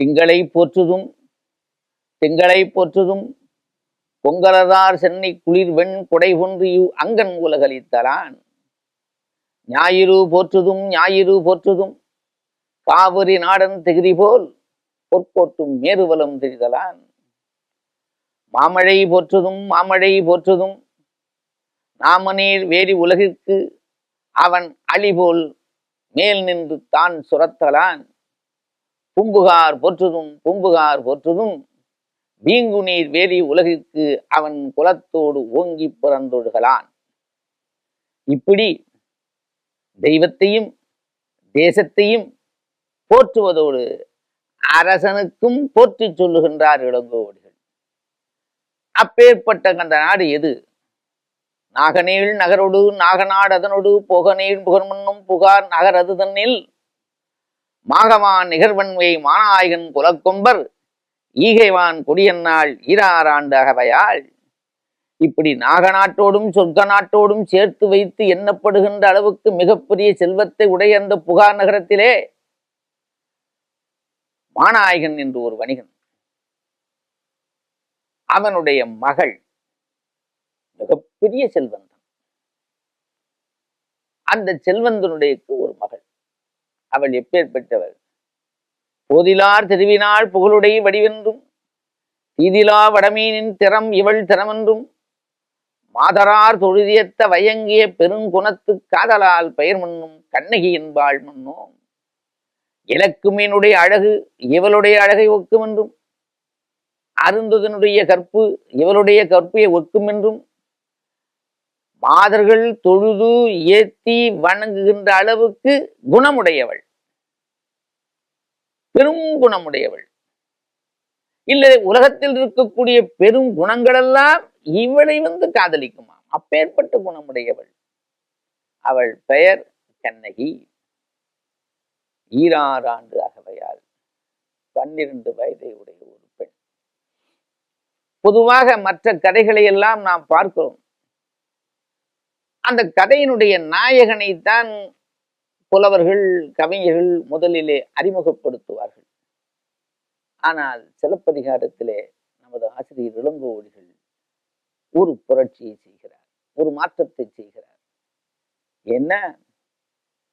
திங்களை போற்றுதும் திங்களை போற்றுதும் பொங்கலதார் சென்னை குளிர் வெண் கொடை கொன்று அங்கன் உலகளித்தலான் ஞாயிறு போற்றுதும் ஞாயிறு போற்றுதும் காவிரி நாடன் திகிரி போல் பொற்கோட்டும் மேருவலம் தெரிதலான். மாமழை போற்றுதும் மாமழை போற்றுதும் நாமநீர் வேரி உலகிற்கு அவன் அழிபோல் மேல் நின்று தான் சுரத்தலான். பூம்புகார் போற்றுதும் பூம்புகார் போற்றுதும். வீங்குநீர் வேலி உலகிற்கு அவன் குலத்தோடு ஓங்கி பிறந்தொழுகலான். இப்படி தெய்வத்தையும் தேசத்தையும் போற்றுவதோடு அரசனுக்கும் போற்றிச் சொல்லுகின்றார் இளங்கோவடிகள். அப்பேற்பட்ட அந்த நாடு எது? நாகநீள் நகரொடு நாகநாடு அதனோடு புகநீள் புகர்மன்னும் புகார் நகர் அது தன்னில். மாகவான் நிகர்வன்மை மாநாயகன் குலக்கொம்பர் ஈகைவான் கொடியன்னாள் ஈராறாண்டகவையாள் இப்படி நாகநாட்டோடும் சொர்க்க நாட்டோடும் சேர்த்து வைத்து எண்ணப்படுகின்ற அளவுக்கு மிகப்பெரிய செல்வத்தை உடைய அந்த புகார் நகரத்திலே மாநாயகன் என்று ஒரு வணிகன். அவனுடைய மகள் மிகப்பெரிய செல்வந்தன். அந்த செல்வந்தனுடைய ஒரு மகள். அவள் எப்பேற்பட்டவள்? போதிலார் திருவினாள் புகழுடைய வடிவென்றும் தீதிலா வடமீனின் திறம் இவள் திறமென்றும் மாதரார் தொழுதியத்த வயங்கிய பெருங்குணத்து காதலால் பெயர் மண்ணும் கண்ணகி என்பாள் மன்னோம் இலக்குமீனுடைய அழகு இவளுடைய அழகை ஒக்கும் என்றும் அருந்ததனுடைய கற்பு இவளுடைய கற்பையை ஒக்கும் என்றும் மாதர்கள் தொழுது ஏத்தி வணங்குகின்ற அளவுக்கு குணமுடையவள். பெரும் குணமுடையவள். இல்லை உலகத்தில் இருக்கக்கூடிய பெரும் குணங்களெல்லாம் இவளை வந்து காதலிக்குமா? அப்பேற்பட்ட குணமுடையவள். அவள் பெயர் கண்ணகி. ஈராறு ஆண்டு அகவையால் பன்னிரண்டு வயதை உடைய ஒரு பெண். பொதுவாக மற்ற கதைகளை எல்லாம் நாம் பார்க்கிறோம். அந்த கதையினுடைய நாயகனைத்தான் புலவர்கள் கவிஞர்கள் முதலிலே அறிமுகப்படுத்துவார்கள். ஆனால் சிலப்பதிகாரத்திலே நமது ஆசிரியர் இளங்கோவடிகள் ஒரு புரட்சியை செய்கிறார் ஒரு மாற்றத்தை செய்கிறார். என்ன?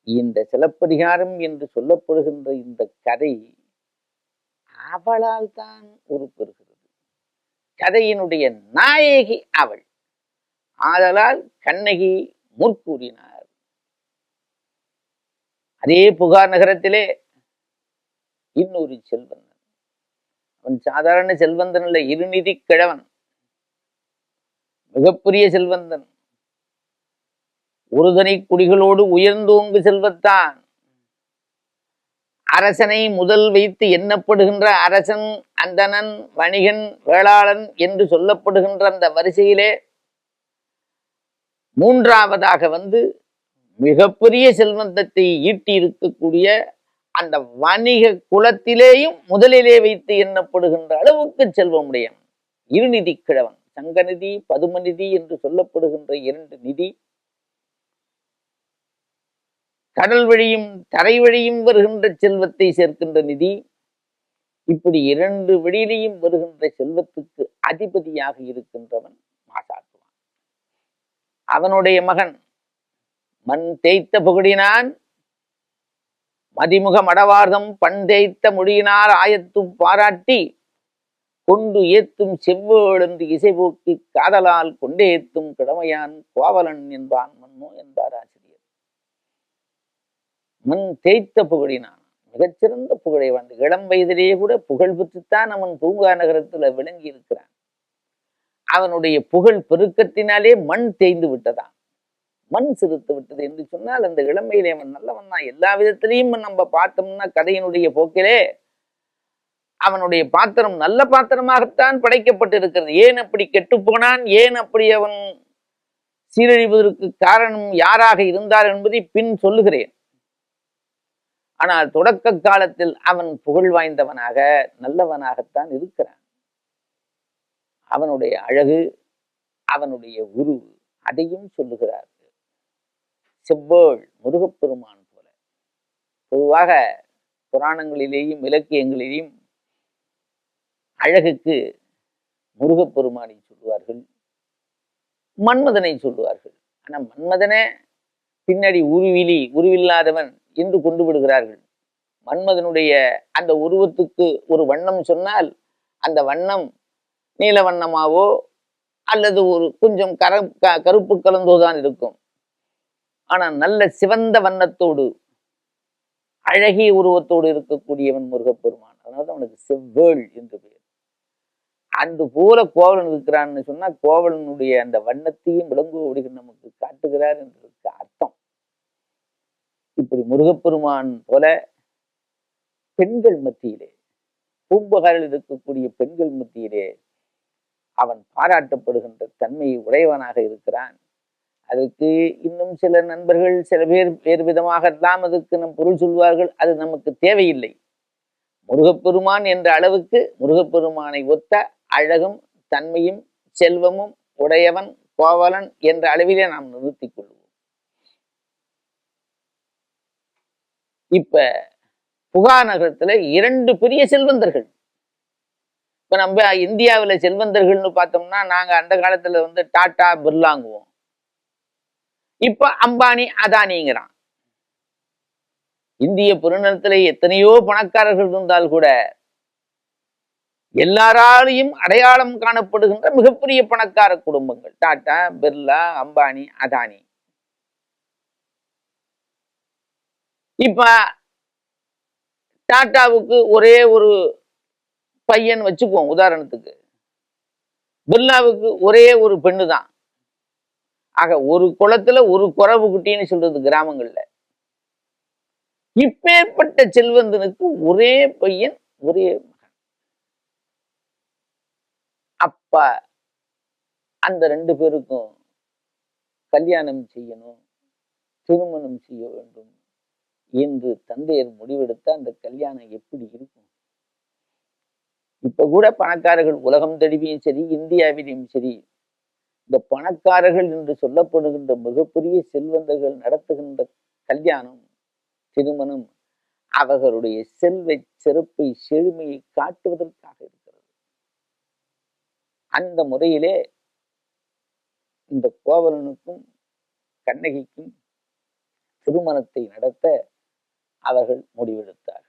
இந்த சிலப்பதிகாரம் என்று சொல்லப்படுகின்ற இந்த கதை அவளால் தான் உருப்பெறுகிறது. கதையினுடைய நாயகி அவள். ஆதலால் கண்ணகி முற்கூறினார். அதே புகார் நகரத்திலே இன்னொரு செல்வந்தன். அவன் சாதாரண செல்வந்தன் இல்லை இருநிதி கிழவன். மிகப்பெரிய செல்வந்தன். ஒருதனை குடிகளோடு உயர்ந்தோங்கு செல்வத்தான். அரசனை முதல் வைத்து எண்ணப்படுகின்ற அரசன் அந்தணன் வணிகன் வேளாளன் என்று சொல்லப்படுகின்ற அந்த வரிசையிலே மூன்றாவதாக வந்து மிகப்பெரிய செல்வந்தத்தை ஈட்டி இருக்கக்கூடிய அந்த வணிக குலத்திலேயும் முதலிலே வைத்து எண்ணப்படுகின்ற அளவுக்கு செல்வமுடையவன். இருநிதி கிழவன். சங்கநிதி பதுமநிதி என்று சொல்லப்படுகின்ற இரண்டு நிதி. கடல் வழியும் தரை வழியும் வருகின்ற செல்வத்தை சேர்க்கின்ற நிதி. இப்படி இரண்டு வழியிலையும் வருகின்ற செல்வத்துக்கு அதிபதியாக இருக்கின்றவன் மாசாத்துவான் அவனுடைய மகன். மண் தேய்த்த புகழினான் மதிமுக மடவார்தம் பண் தேய்த்த மொழியினார் ஆயத்து பாராட்டி கொண்டு ஏத்தும் செவ்வெழுந்து இசைபோக்கி காதலால் கொண்டேத்தும் கிழமையான் கோவலன் என்பான் மன்னோ என்பார் ஆசிரியர். மண் தேய்த்த புகழினான் மிகச்சிறந்த புகழை வந்து இளம் வயதிலேயே கூட புகழ் பெற்றுத்தான் அவன் பூங்கா நகரத்துல விளங்கி இருக்கிறான் அவனுடைய புகழ் பெருக்கத்தினாலே மண் தேய்ந்து விட்டதா மண் சிரித்து விட்டது என்று சொன்னால் அந்த இளமையிலே அவன் நல்லவன் தான். எல்லா விதத்திலையும் நம்ம பார்த்தோம்னா கதையினுடைய போக்கிலே அவனுடைய பாத்திரம் நல்ல பாத்திரமாகத்தான் படைக்கப்பட்டிருக்கிறது. ஏன் அப்படி கெட்டு போனான்? ஏன் அப்படி அவன் சீரழிவதற்கு காரணம் யாராக இருந்தார் என்பதை பின் சொல்லுகிறேன். ஆனால் தொடக்க காலத்தில் அவன் புகழ் வாய்ந்தவனாக நல்லவனாகத்தான் இருக்கிறான். அவனுடைய அழகு அவனுடைய உரு அதையும் சொல்லுகிறார்கள். செவ்வேள் முருகப்பெருமான் போல. பொதுவாக புராணங்களிலேயும் இலக்கியங்களிலேயும் அழகுக்கு முருகப்பெருமானை சொல்லுவார்கள் மன்மதனை சொல்லுவார்கள். ஆனால் மன்மதனே பின்னாடி உருவிலி உருவில்லாதவன் என்று கொண்டு விடுகிறார்கள். மன்மதனுடைய அந்த உருவத்துக்கு ஒரு வண்ணம் சொன்னால் அந்த வண்ணம் நீல வண்ணமாவோ அல்லது ஒரு கொஞ்சம் கர க- கருப்பு கலந்தோதான் இருக்கும். ஆனா நல்ல சிவந்த வண்ணத்தோடு அழகிய உருவத்தோடு இருக்கக்கூடியவன் முருகப்பெருமான். அதனால அவனுக்கு செவ்வேள் என்று பெயர். அன்று போல கோவலன் இருக்கிறான்னு சொன்னா கோவலனுடைய அந்த வண்ணத்தையும் விளங்குவோடு நமக்கு காட்டுகிறார் என்றதுக்கு அர்த்தம். இப்படி முருகப்பெருமான் போல பெண்கள் மத்தியிலே பூம்புகாரில் இருக்கக்கூடிய பெண்கள் மத்தியிலே அவன் பாராட்டப்படுகின்ற தன்மை உடையவனாக இருக்கிறான். அதுக்கு இன்னும் சில நண்பர்கள் சில பேர் வேறு விதமாக எல்லாம் அதுக்கு நம் பொருள் சொல்வார்கள் அது நமக்கு தேவையில்லை. முருகப்பெருமான் என்ற அளவுக்கு முருகப்பெருமானை ஒத்த அழகும் தன்மையும் செல்வமும் உடையவன் கோவலன் என்ற அளவிலே நாம் நிறுத்திக் கொள்வோம். இப்ப புகா நகரத்துல இரண்டு பெரிய செல்வந்தர்கள். இப்ப நம்ம இந்தியாவில் செல்வந்தர்கள்னு பார்த்தோம்னா நாங்க அந்த காலத்துல வந்து டாட்டா பிர்லாங்குவோம். இப்ப அம்பானி அதானிங்கிறான். இந்திய பெருநிலத்திலே எத்தனையோ பணக்காரர்கள் இருந்தால் கூட எல்லாராலையும் அடையாளம் காணப்படுகின்ற மிகப்பெரிய பணக்கார குடும்பங்கள். டாட்டா பிர்லா அம்பானி அதானி. இப்ப டாட்டாவுக்கு ஒரே ஒரு பையன் வச்சுக்குவோம் உதாரணத்துக்கு. பிர்லாவுக்கு ஒரே ஒரு பெண்ணு தான் ஆக ஒரு குளத்துல ஒரு குறவு குட்டின்னு சொல்றது கிராமங்கள்ல. இப்பேற்பட்ட செல்வந்தனுக்கு ஒரே பையன் ஒரே மகன். அப்ப அந்த ரெண்டு பேருக்கும் கல்யாணம் செய்யணும் திருமணம் செய்ய வேண்டும் என்று தந்தையர் முடிவெடுத்தா அந்த கல்யாணம் எப்படி இருக்கும்? இப்ப கூட பணக்காரர்கள் உலகம் தழுவியும் சரி இந்தியாவிலும் சரி இந்த பணக்காரர்கள் என்று சொல்லப்படுகின்ற மிகப்பெரிய செல்வந்தர்கள் நடத்துகின்ற கல்யாணம் திருமணம் அவர்களுடைய செல்வை சிறப்பை செழுமையை காட்டுவதற்காக இருக்கிறது. அந்த முறையிலே இந்த கோவலனுக்கும் கண்ணகிக்கும் திருமணத்தை நடத்த அவர்கள் முடிவெடுத்தார்